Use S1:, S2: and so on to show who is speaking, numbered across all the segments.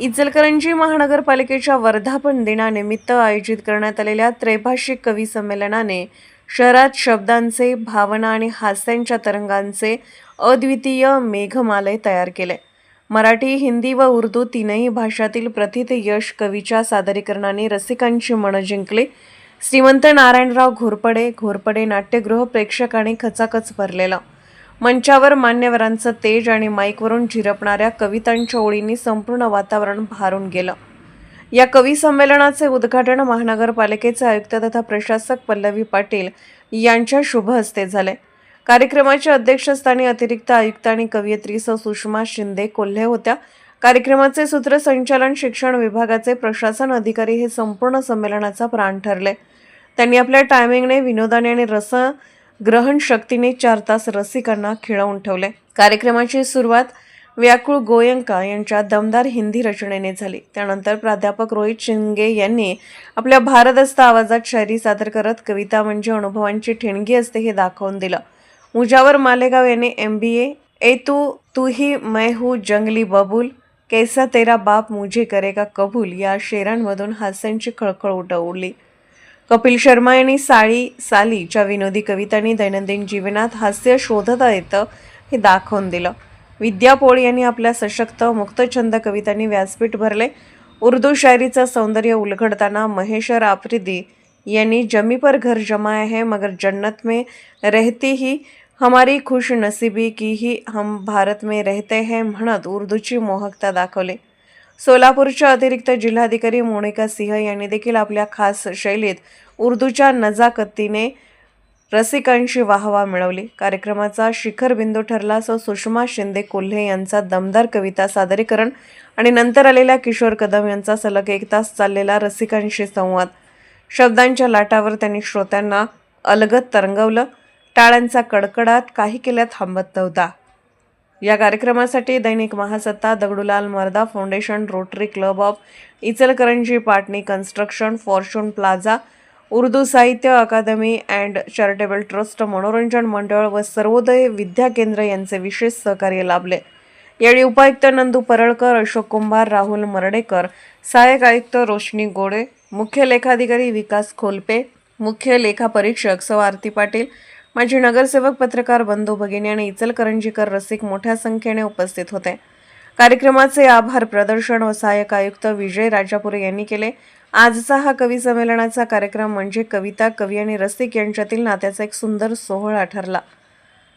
S1: इचलकरंजी महानगरपालिकेच्या वर्धापन दिनानिमित्त आयोजित करण्यात आलेल्या त्रैभाषिक कवी संमेलनाने शहरात शब्दांचे भावना आणि हास्यांच्या तरंगांचे अद्वितीय मेघमालय तयार केले. मराठी हिंदी व उर्दू तीनही भाषातील प्रथित यश कवीच्या सादरीकरणाने रसिकांची मनं जिंकली. श्रीमंत नारायणराव घोरपडे घोरपडे नाट्यगृह प्रेक्षकांनी खचाखच भरलेलं मंचावर मान्यवरांचं तेज आणि माईकवरून झिरपणाऱ्या कवितांच्या ओळींनी संपूर्ण वातावरण भारून गेलं. या कवी संमेलनाचे उद्घाटन महानगरपालिकेचे आयुक्त तथा प्रशासक पल्लवी पाटील यांच्या शुभ हस्ते झाले. कार्यक्रमाच्या अध्यक्षस्थानी अतिरिक्त आयुक्त आणि कवयित्री स. सुषमा शिंदे कोल्हे होत्या. कार्यक्रमाचे सूत्रसंचालन शिक्षण विभागाचे प्रशासन अधिकारी हे संपूर्ण संमेलनाचा प्राण ठरले. त्यांनी आपल्या टायमिंगने विनोदाने आणि रस ग्रहण शक्तीने चार तास रसिकांना खिळवून ठेवले. कार्यक्रमाची सुरुवात व्याकुळ गोयंका यांच्या दमदार हिंदी रचनेने झाली. त्यानंतर प्राध्यापक रोहित शिंगे यांनी आपल्या भारदस्त आवाजात शायरी सादर करत कविता म्हणजे अनुभवांची ठिणगी असते हे दाखवून दिलं. मुजावर मालेगाव यांनी एम बी ए ए तू तू ही मैं हू जंगली बबूल कैसा तेरा बाप मुझे करेगा कबूल या शेरांमधून हास्यांची खळखळ उठवली कपिल शर्मा यांनी साळी सालीच्या विनोदी कवितांनी दैनंदिन जीवनात हास्य शोधता येतं हे दाखवून दिलं. विद्या पोळ यांनी आपल्या सशक्त मुक्तछंद कवितांनी व्यासपीठ भरले. उर्दू शायरीचं सौंदर्य उलगडताना महेशर आफ्रिदी यांनी जमी पर घर जमाया है मगर जन्नत में रहती ही हमारी खुश नसीबी की ही हम भारत में रहते हैं म्हणत उर्दूची मोहकता दाखवली. सोलापूरच्या अतिरिक्त जिल्हाधिकारी मोनिका सिंह यांनी देखील आपल्या खास शैलीत उर्दूच्या नजाकतीने रसिकांशी वाहवा मिळवली. कार्यक्रमाचा शिखरबिंदू ठरला असं सुषमा शिंदे कोल्हे यांचा दमदार कविता सादरीकरण आणि नंतर आलेल्या किशोर कदम यांचा सलग एक तास चाललेला रसिकांशी संवाद. शब्दांच्या लाटावर त्यांनी श्रोत्यांना अलगत तरंगवलं. टाळ्यांचा कडकडाट काही केल्या थांबत नव्हता. या कार्यक्रमासाठी Dainik Mahasatta Dagdulal Marda foundation rotary club of Ichalkaranji Patni construction fortune plaza Urdu Sahitya Akademi and charitable trust मनोरंजन मंडळ व सर्वोदय विद्या केंद्र यांचे विशेष सहकार्य लाभले. यावेळी उपायुक्त नंदू परळकर अशोक कुंभार राहुल मरडेकर सहाय्यक आयुक्त रोशनी गोडे मुख्य लेखाधिकारी विकास खोलपे मुख्य लेखापरीक्षक सौ आरती पाटील माजी नगरसेवक पत्रकार बंधू भगिनी आणि इचलकरंजीकर रसिक मोठ्या संख्येने उपस्थित होते. कार्यक्रमाचे आभार प्रदर्शन व सहाय्यक आयुक्त विजय राजापुरे यांनी केले. आजचा हा कवी संमेलनाचा कार्यक्रम म्हणजे कविता कवी आणि रसिक यांच्यातील नात्याचा एक सुंदर सोहळा ठरला.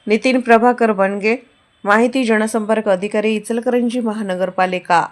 S1: नितीन प्रभाकर बनगे माहिती जनसंपर्क अधिकारी इचलकरंजी महानगरपालिका.